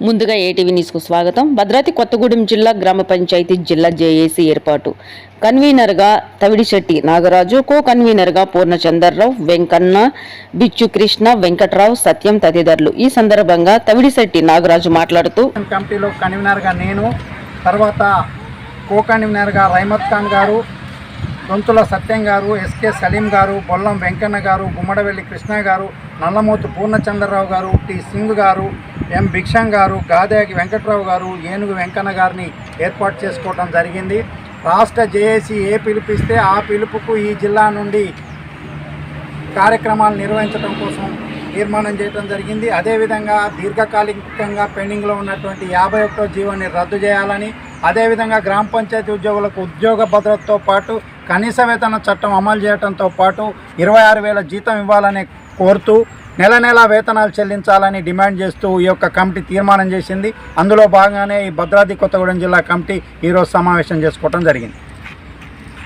ముందుగా ఏటీవీ న్యూస్కు స్వాగతం. భద్రాద్రి కొత్తగూడెం జిల్లా గ్రామ పంచాయతీ జిల్లా జేఏసీ ఏర్పాటు. కన్వీనర్గా తవిడిశెట్టి నాగరాజు కో కన్వీనర్గా పూర్ణచందర్రావు వెంకన్న బిచ్చు కృష్ణ వెంకట్రావు సత్యం తదితరులు. ఈ సందర్భంగా తవిడిశెట్టి నాగరాజు మాట్లాడుతూ కమిటీలో కన్వీనర్గా నేను తర్వాత కో కన్వీనర్గా రైమత్ ఖాన్ గారు దొంతుల సత్యం గారు ఎస్కే సలీం గారు బొల్లం వెంకన్న గారు గుమ్మడవెల్లి కృష్ణ గారు నల్లమూతు పూర్ణచంద్రరావు గారు టి సింగ్ గారు ఎం భిక్షం గారు గాదాకి వెంకట్రావు గారు ఏనుగు వెంకన్న గారిని ఏర్పాటు చేసుకోవడం జరిగింది. రాష్ట్ర జేఏసీ ఏ పిలుపిస్తే ఆ పిలుపుకు ఈ జిల్లా నుండి కార్యక్రమాలు నిర్వహించడం కోసం తీర్మానం చేయడం జరిగింది. అదేవిధంగా దీర్ఘకాలికంగా పెండింగ్లో ఉన్నటువంటి యాభై ఒకటో జీవోని రద్దు చేయాలని అదేవిధంగా గ్రామ పంచాయతీ ఉద్యోగులకు ఉద్యోగ భద్రతతో పాటు కనీస వేతన చట్టం అమలు చేయడంతో పాటు ఇరవై ఆరు వేల జీతం ఇవ్వాలని కోరుతూ నెల నెల వేతనాలు చెల్లించాలని డిమాండ్ చేస్తూ ఈ యొక్క కమిటీ తీర్మానం చేసింది. అందులో భాగంగానే ఈ భద్రాద్రి కొత్తగూడెం జిల్లా కమిటీ ఈరోజు సమావేశం చేసుకోవడం జరిగింది.